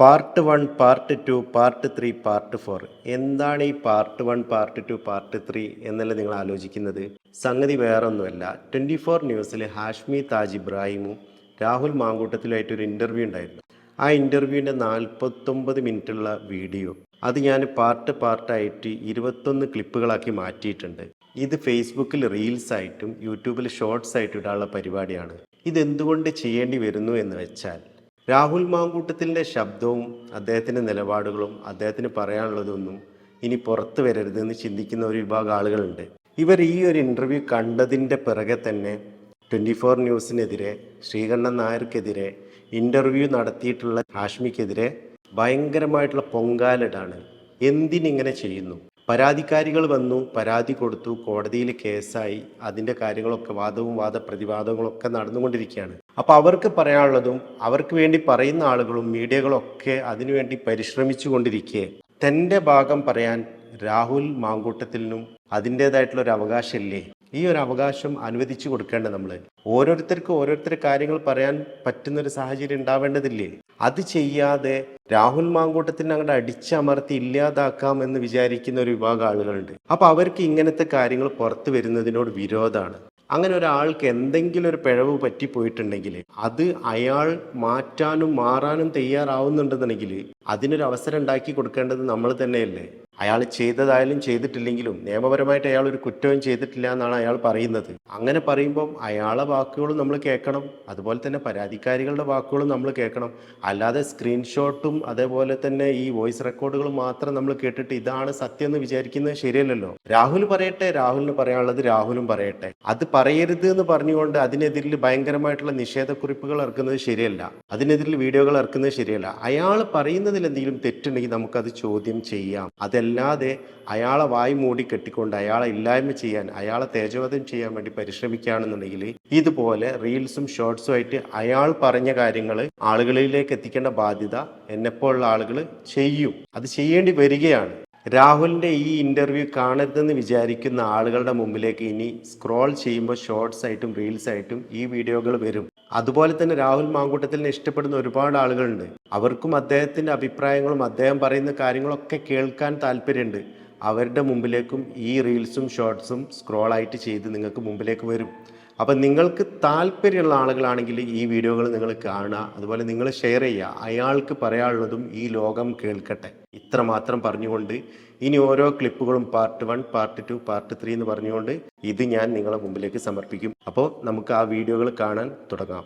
Part one part two part three part four. എന്താണ് ഈ part one part two part three എന്നല്ല നിങ്ങൾ ആലോചിക്കുന്നത്? സംഗതി വേറൊന്നുമല്ല. ട്വന്റി ഫോർ ന്യൂസിൽ ഹാഷ്മി താജ് ഇബ്രാഹിമും രാഹുൽ മാങ്കൂട്ടത്തിലായിട്ടൊരു ഇന്റർവ്യൂ ഉണ്ടായിരുന്നു. ആ ഇന്റർവ്യൂവിന്റെ നാൽപ്പത്തൊമ്പത് മിനിറ്റുള്ള വീഡിയോ. അത് ഞാൻ പാർട്ട് പാർട്ടായിട്ട് ഇരുപത്തൊന്ന് ക്ലിപ്പുകളാക്കി മാറ്റിയിട്ടുണ്ട്. ഇത് ഫേസ്ബുക്കിൽ റീൽസ് ആയിട്ടും യൂട്യൂബിൽ ഷോർട്സ് ആയിട്ടും ഇടാനുള്ള പരിപാടിയാണ്. ഇതെന്തുകൊണ്ട് ചെയ്യേണ്ടി വരുന്നു എന്ന് വെച്ചാൽ രാഹുൽ മാങ്കൂട്ടത്തിന്റെ ശബ്ദവും അദ്ദേഹത്തിന്റെ നിലപാടുകളും അദ്ദേഹത്തിന് പറയാനുള്ളതൊന്നും ഇനി പുറത്തു വരരുതെന്ന് ചിന്തിക്കുന്ന ഒരു വിഭാഗം ആളുകളുണ്ട്. ഇവർ ഈ ഒരു ഇന്റർവ്യൂ കണ്ടതിന്റെ പിറകെ തന്നെ ട്വന്റി ഫോർ ന്യൂസിനെതിരെ ശ്രീകണ്ഠൻ നായർക്കെതിരെ ഇന്റർവ്യൂ നടത്തിയിട്ടുള്ള ഹാഷ്മിക്കെതിരെ ഭയങ്കരമായിട്ടുള്ള പൊങ്കാലിടാണ്. എന്തിനിങ്ങനെ ചെയ്യുന്നു? പരാതിക്കാരികൾ വന്നു പരാതി കൊടുത്തു കോടതിയിൽ കേസായി അതിന്റെ കാര്യങ്ങളൊക്കെ വാദവും വാദപ്രതിവാദങ്ങളൊക്കെ നടന്നുകൊണ്ടിരിക്കുകയാണ്. അപ്പോൾ അവർക്ക് പറയാനുള്ളതും അവർക്ക് വേണ്ടി പറയുന്ന ആളുകളും മീഡിയകളൊക്കെ അതിനുവേണ്ടി പരിശ്രമിച്ചു കൊണ്ടിരിക്കെ തന്റെ ഭാഗം പറയാൻ രാഹുൽ മാങ്കൂട്ടത്തിനും അതിന്റേതായിട്ടുള്ള ഒരു അവകാശമില്ലേ? ഈ ഒരു അവകാശം അനുവദിച്ചു കൊടുക്കേണ്ട നമ്മൾ ഓരോരുത്തർക്ക് ഓരോരുത്തർ കാര്യങ്ങൾ പറയാൻ പറ്റുന്ന ഒരു സാഹചര്യം ഉണ്ടാവേണ്ടതില്ലേ? അത് ചെയ്യാതെ രാഹുൽ മാങ്കൂട്ടത്തിന് അങ്ങോട്ട് അടിച്ചമർത്തി ഇല്ലാതാക്കാം എന്ന് വിചാരിക്കുന്ന ഒരു വിഭാഗം ആളുകളുണ്ട്. അപ്പോൾ അവർക്ക് ഇങ്ങനത്തെ കാര്യങ്ങൾ പുറത്തു വരുന്നതിനോട് വിരോധമാണ്. അങ്ങനെ ഒരാൾക്ക് എന്തെങ്കിലും ഒരു പിഴവ് പറ്റിപ്പോയിട്ടുണ്ടെങ്കിൽ അത് അയാൾ മാറ്റാനും മാറാനും തയ്യാറാവുന്നുണ്ടെന്നുണ്ടെങ്കിൽ അതിനൊരു അവസരം ഉണ്ടാക്കി കൊടുക്കേണ്ടത് നമ്മൾ തന്നെയല്ലേ? അയാൾ ചെയ്തതായാലും ചെയ്തിട്ടില്ലെങ്കിലും നിയമപരമായിട്ട് അയാൾ ഒരു കുറ്റവും ചെയ്തിട്ടില്ല എന്നാണ് അയാൾ പറയുന്നത്. അങ്ങനെ പറയുമ്പം അയാളെ വാക്കുകളും നമ്മൾ കേൾക്കണം. അതുപോലെ തന്നെ പരാതിക്കാരികളുടെ വാക്കുകളും നമ്മൾ കേൾക്കണം. അല്ലാതെ സ്ക്രീൻഷോട്ടും അതേപോലെ തന്നെ ഈ വോയിസ് റെക്കോർഡുകളും മാത്രം നമ്മൾ കേട്ടിട്ട് ഇതാണ് സത്യം എന്ന് വിചാരിക്കുന്നത് ശരിയല്ലല്ലോ. രാഹുൽ പറയട്ടെ രാഹുലിന് പറയാനുള്ളത് രാഹുലും പറയട്ടെ. അത് പറയരുത് എന്ന് പറഞ്ഞുകൊണ്ട് അതിനെതിരിൽ ഭയങ്കരമായിട്ടുള്ള നിഷേധക്കുറിപ്പുകൾ ഇറക്കുന്നത് ശരിയല്ല. അതിനെതിരിൽ വീഡിയോകൾ ഇറക്കുന്നത് ശരിയല്ല. അയാൾ പറയുന്നതിൽ എന്തെങ്കിലും തെറ്റുണ്ടെങ്കിൽ നമുക്കത് ചോദ്യം ചെയ്യാം. അതല്ലാതെ അയാളെ വായി മൂടി കെട്ടിക്കൊണ്ട് അയാളെ ഇല്ലായ്മ ചെയ്യാൻ അയാളെ തേജോവധം ചെയ്യാൻ വേണ്ടി പരിശ്രമിക്കുകയാണെന്നുണ്ടെങ്കിൽ ഇതുപോലെ റീൽസും ഷോർട്സും ആയിട്ട് അയാൾ പറഞ്ഞ കാര്യങ്ങൾ ആളുകളിലേക്ക് എത്തിക്കേണ്ട ബാധ്യത എന്നെപ്പോലുള്ള ആളുകൾ ചെയ്യും. അത് ചെയ്യേണ്ടി വരികയാണ്. രാഹുലിന്റെ ഈ ഇന്റർവ്യൂ കാണരുതെന്ന് വിചാരിക്കുന്ന ആളുകളുടെ മുമ്പിലേക്ക് ഇനി സ്ക്രോൾ ചെയ്യുമ്പോൾ ഷോർട്സ് ആയിട്ടും റീൽസ് ആയിട്ടും ഈ വീഡിയോകൾ വരും. അതുപോലെ തന്നെ രാഹുൽ മാങ്കൂട്ടത്തിനെ ഇഷ്ടപ്പെടുന്ന ഒരുപാട് ആളുകളുണ്ട്. അവർക്കും അദ്ദേഹത്തിന്റെ അഭിപ്രായങ്ങളും അദ്ദേഹം പറയുന്ന കാര്യങ്ങളൊക്കെ കേൾക്കാൻ താല്പര്യമുണ്ട്. അവരുടെ മുമ്പിലേക്കും ഈ റീൽസും ഷോർട്സും സ്ക്രോൾ ആയിട്ട് ചെയ്ത് നിങ്ങൾക്ക് മുമ്പിലേക്ക് വരും. അപ്പം നിങ്ങൾക്ക് താല്പര്യമുള്ള ആളുകളാണെങ്കിൽ ഈ വീഡിയോകൾ നിങ്ങൾ കാണുക അതുപോലെ നിങ്ങൾ ഷെയർ ചെയ്യുക. അയാൾക്ക് പറയാനുള്ളതും ഈ ലോകം കേൾക്കട്ടെ. ഇത്ര മാത്രം പറഞ്ഞുകൊണ്ട് ഇനി ഓരോ ക്ലിപ്പുകളും part one part two part three എന്ന് പറഞ്ഞുകൊണ്ട് ഇത് ഞാൻ നിങ്ങളെ മുമ്പിലേക്ക് സമർപ്പിക്കും. അപ്പോൾ നമുക്ക് ആ വീഡിയോകൾ കാണാൻ തുടങ്ങാം.